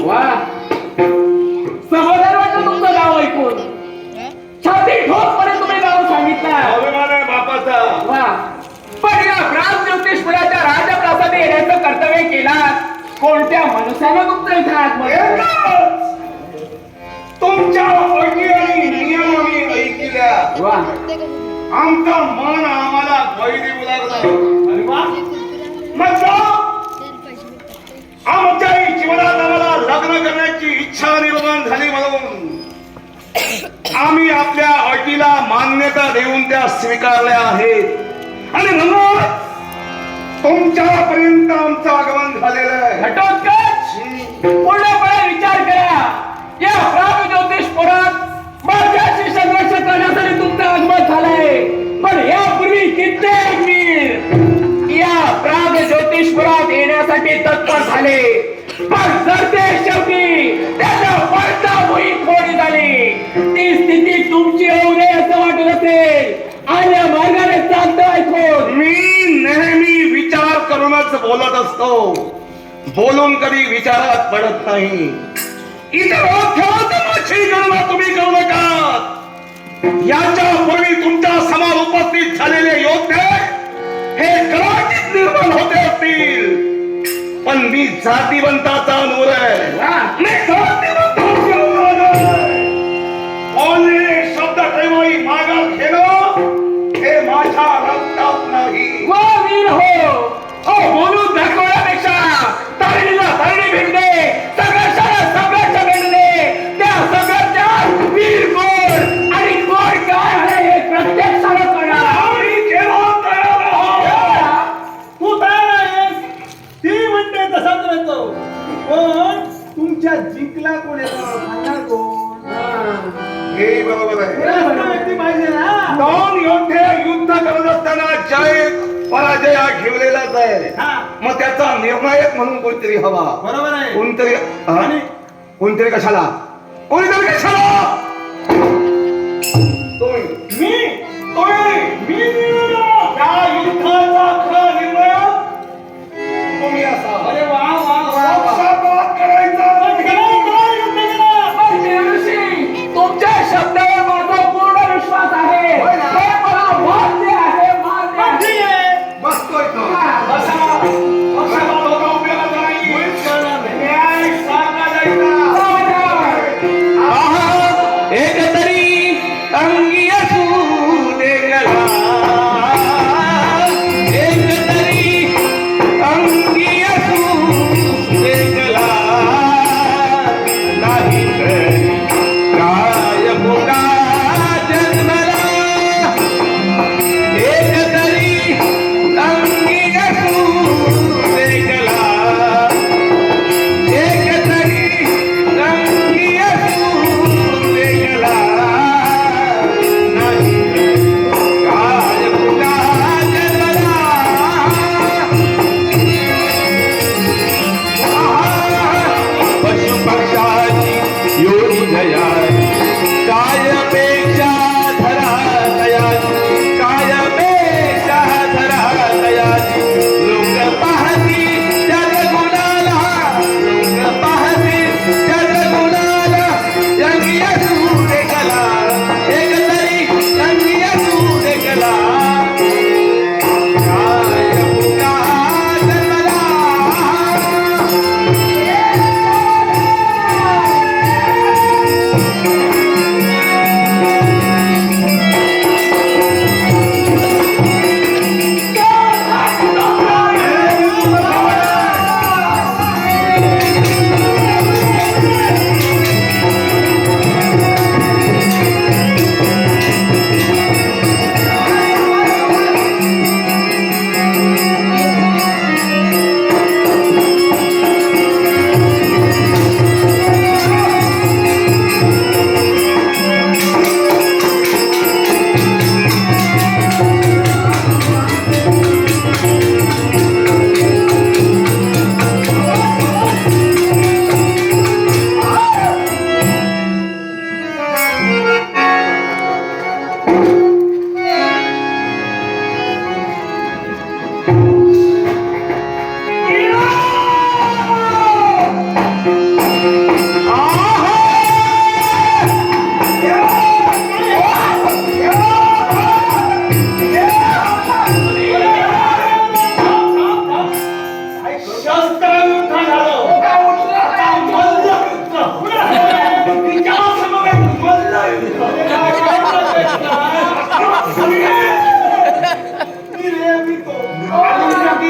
वा. समाधान वाटलं तुमचं नाव ऐकून. छाती ठोकपणे तुम्ही नाव सांगितलं. अभिमान आहे बापाचा. वा. पण या ब्राह्म ज्योतिषपुराच्या राजप्रासादी येण्याचं कर्तव्य केला. कोणत्या मनुष्यानं तुमचं इथं एकच! तुमच्या अटी आणि नियम आम्ही ऐकल्या. वा. आमचा मन आम्हाला बळी देऊ लागला. आपल्या अटीला मान्यता देऊन त्या स्वीकारल्या आहेत. आणि म्हणून तुमच्यापर्यंत आमचं आगमन झालेलं आहे. घटोत्कच! पूर्णपणे विचार करा. या ब्राह्म ज्योतिषपुरात माझ्याशी संघर्ष करण्यासाठी तुमचं आगमन झालंय. पण यापूर्वी कित्येक वीर या प्राग ज्योतिषपुरात येण्यासाठी तत्पर झाले. पण सरते शेवटी त्याचा पडता होईल ती स्थिती तुमची होऊ नये असं वाटत असेल आणि या मार्गाने चालतं ऐकून. मी नेहमी विचार करूनच बोलत असतो. बोलून कधी विचारात पडत नाही. इतर गणना तुम्ही करू नका. याच्या पूर्वी तुमच्यासमोर उपस्थित झालेले योद्धे हे कदाचित निर्माण होते असतील. पण मी जातीवंताचा नूर आहे. जय पराजय हा घेवलेलाच आहे मग त्याचा निर्णायक म्हणून कोणतरी हवा. बरोबर आहे. कोणतरी? आणि? कोणतरी कशाला? कोणतरी कशाला? तुम्ही. मी? तुम्ही? मी निर्णय. त्या युद्धाचा खरा निर्णय. तुम्ही असा. अरे वा.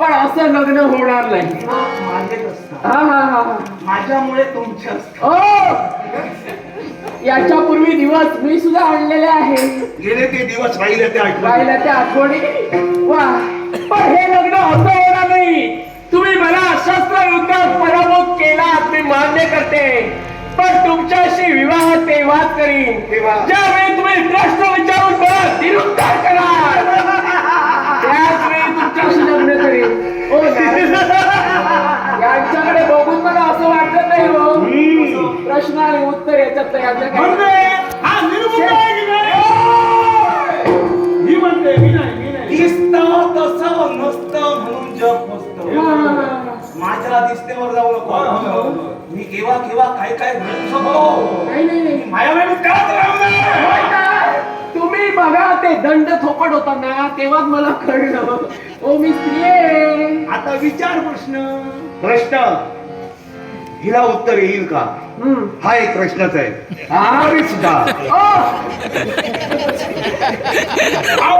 पण असं लग्न होणार नाही. हा हा हा हा. माझ्यामुळे तुमचे असतात. ओ! याच्या पूर्वी दिवस मी सुद्धा आणलेले आहे. गेले ते दिवस राहिले ते आठवण. राहिल्या त्या आठवणी? वा! पण हे लग्न असं होणार नाही. तुम्ही मला शस्त्र युद्धात पराभूत केलात मी मान्य करते. पण तुमच्याशी विवाह तेव्हाच करीन. तेव्हा? ज्यावेळी तुम्ही प्रश्न विचारून मला नाही दिसतं दिसतेवर जाऊ. नको. मी केव्हा केव्हा काय काय घडू शकतो? का? तुम्ही बघा ते दंड थोपट होताना तेव्हाच मला कळलं. ओ मी आता विचार प्रश्न. प्रश्न. हिला उत्तर येईल का. हा एक प्रश्नच आहे. हा? सुद्धा हा.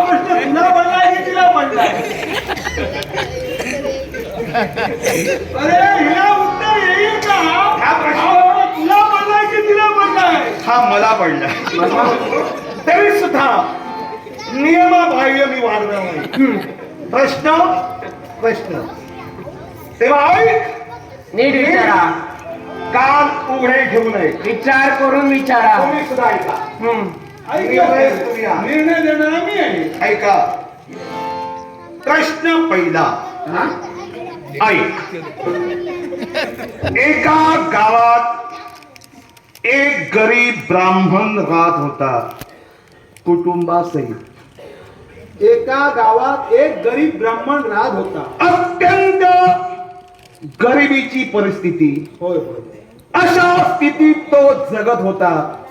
प्रश्न तुला की तिला पडलाय अरे हिला उत्तर येईल का? हा प्रश्न- हा तुला पडलाय की तिला पडलाय हा मला पडला तरी सुद्धा नियमाबाह्य मी वाढणार नाही. प्रश्न प्रश्न. तेव्हा नीट विचारा. कान उघडे ठेवू नये. विचार करून विचारा. तुम्ही सुद्धा ऐका. निर्णय देणारा मी आहे. ऐका. प्रश्न पहिला. हा? ऐक. एका गावात एक गरीब ब्राह्मण राहत होता. कुटुंबासहित. एका गावात एक गरीब ब्राह्मण राहत होता. अत्यंत गरिबीची परिस्थिती. होय होय. अशा स्थितीत तो जगत होता.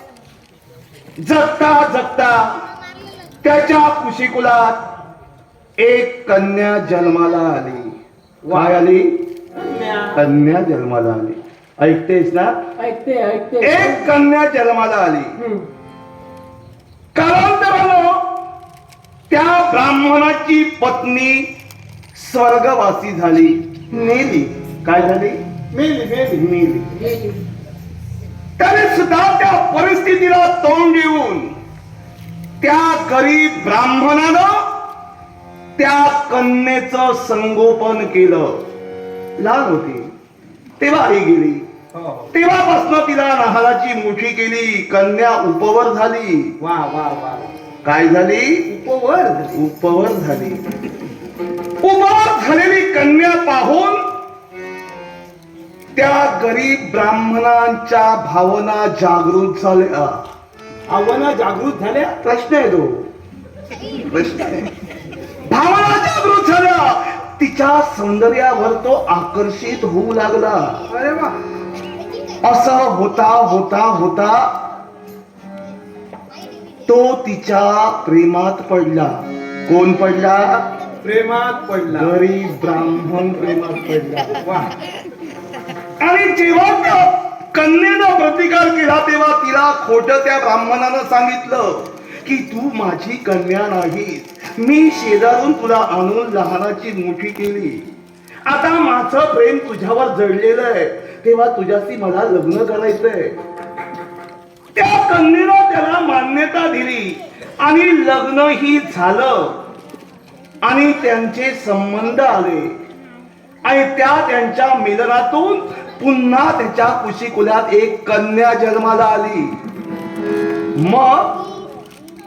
जगता जगता त्याच्या कुशिकुलात एक कन्या जन्माला आली. काय आली? कन्या. कन्या जन्माला आली. ऐकतेस ना? ऐकते ऐकते. एक कन्या जन्माला आली. हम्म. कालांतरानं त्या ब्राह्मणाची पत्नी स्वर्गवासी झाली. नेली. काय झाली? मेली मेली. नेली त्याने सुद्धा त्या परिस्थितीला तोंड देऊन त्या गरीब ब्राह्मणानं त्या कन्येचं संगोपन केलं. लहान होती. तेव्हा आई गेली. हो, हो. तेव्हापासून तिला नाहलाची मुठी केली. कन्या उपवर झाली. वा वा वा. काय झाली? उपवर उपवर झाली. उपवर झालेली कन्या पाहून त्या गरीब ब्राह्मणांच्या भावना जागृत झाल्या. आव्हाना जागृत झाल्या? प्रश्न आहे तो. प्रश्न आहे. भावना जागृत झाल्या. तिच्या सौंदर्यावर तो आकर्षित होऊ लागला. अरे वा. असं होता होता होता तो तिच्या प्रेमात पडला. कोण पडला? प्रेमात पडला. गरीब ब्राह्मण प्रेमात पडला. वा. आणि जेव्हा त्या कन्येनं प्रतिकार केला तेव्हा तिला खोट त्या ब्राह्मणानं सांगितलं की तू माझी कन्या नाहीस. मी शेजारून तुला आणून लहानाची मोठी केली. आता माझं प्रेम तुझ्यावर जडलेलं आहे. तेव्हा तुझ्याशी मला लग्न करायचंय. त्या कन्येनं त्याला मान्यता दिली आणि लग्नही झालं. आणि त्यांचे संबंध आले. आणि त्या त्यांच्या मिलनातून पुन्हा त्याच्या कुशी कुल्यात एक कन्या जन्माला आली. मग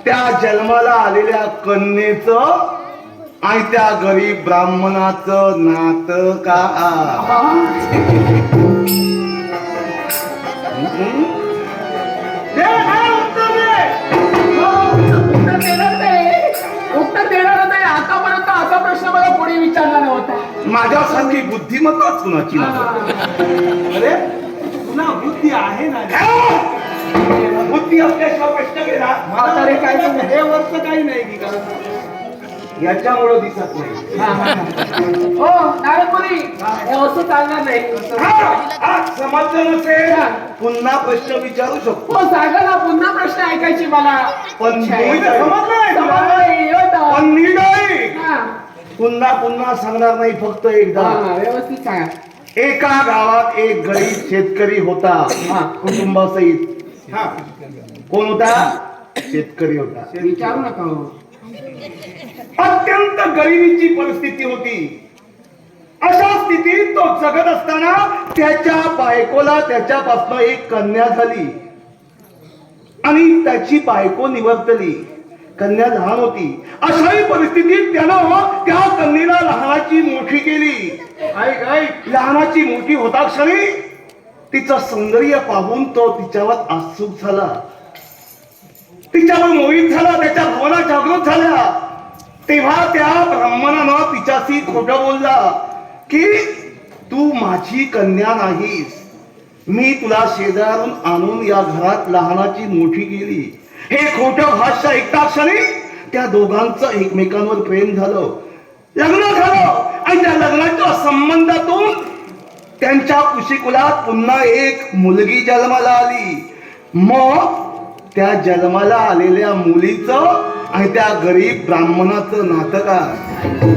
त्या जन्माला आलेल्या कन्येच आणि त्या गरीब ब्राह्मणाच नात का? उत्तर देणार नाही? उत्तर देणार नाही. आतापर्यंत असा प्रश्न मला कोणी विचारला नव्हता. माझ्यासारखी बुद्धिमत्ताच कुणाची नाही. अरे ना बुद्धी आहे ना? बुद्धी असल्याशिवाय प्रश्न केला म्हातारे काय? हे वरच काही नाही की कारण याच्यामुळं दिसत नाही. हो हे असं चालणार नाही. समजलं नसेल पुन्हा प्रश्न विचारू शकतो. हो सांगा ना पुन्हा प्रश्न ऐकायची मला. पण समजलं नाही. पण नीट. पुन्हा पुन्हा सांगणार नाही फक्त एकदा. हा, व्यवस्थित सांगा. एका गावात एक गरीब शेतकरी होता हा. कुटुंबासहित. हा. कोण होता? शेतकरी होता. विचारू नका हो. अत्यंत गरिबीची परिस्थिती होती. अशा स्थितीत तो जगत असताना त्याच्या बायकोला त्याच्यापासून एक कन्या झाली. आणि त्याची बायको निवर्तली. कन्या लहान होती. अशाही परिस्थितीत त्यानं त्या कन्येला लहानाची मोठी केली. ऐक ऐक. लहानाची मोठी होता क्षणी तिचं सौंदर्य पाहून तो तिच्यावर आसुक झाला. तिच्यावर मोहित झाला त्याच्या भावना जागृत झाल्या. तेव्हा त्या ब्राह्मणानं तिच्याशी खोट बोलला की तू माझी कन्या नाहीस. मी तुला शेजारून आणून या घरात लहानाची मोठी केली. हे खोट भाष्य ऐकता क्षणी त्या दोघांचं एकमेकांवर प्रेम झालं. लग्न झालं. आणि त्या लग्नाच्या संबंधातून त्यांच्या कुशिकुलात पुन्हा एक मुलगी जन्माला आली. मग त्या जन्माला आलेल्या मुलीचं आणि त्या गरीब ब्राह्मणाचं नातं काय? हो.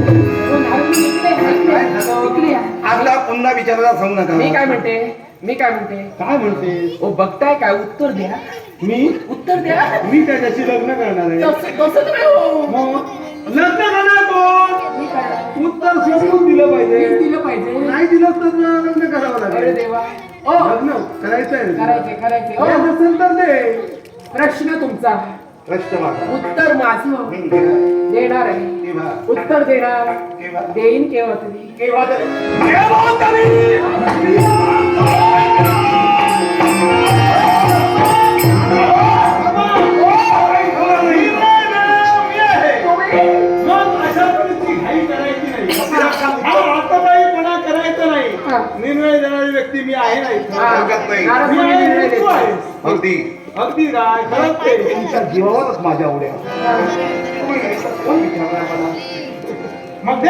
आता पुन्हा विचारायला सांगू मी काय नका म्हणते? मी काय म्हणते? काय म्हणते? ओ बघताय काय? उत्तर द्या. मी? उत्तर द्या. मी त्याच्याशी लग्न करणार आहे? तसं तसं तुम्ही हो? मग? लग्न करणार कोण? मी काय? उत्तर सोडून दिलं पाहिजे. दिलं पाहिजे. नाही दिलं तर लग्न करावं अरे लागेल देवा. ओ! लग्न करायचंय. करायचे करायचे ओ! असेल तर दे. प्रश्न तुमचा. प्रश्न उत्तर माझं. देणार. आहे. केव्हा? उत्तर देणार. केव्हा? देईन केव्हा तरी. केव्हा तरी? केव्हा तरी? आहेस. अगदी काय खरंच ते तुमच्या जीवावरच माझ्या उड्या तर कोण विचारणार मला? मग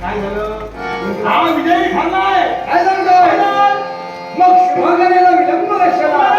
काय झालं हा विजयी खाल्लाय काय सांगतो? मग शिवगणेला विलंब कशाला?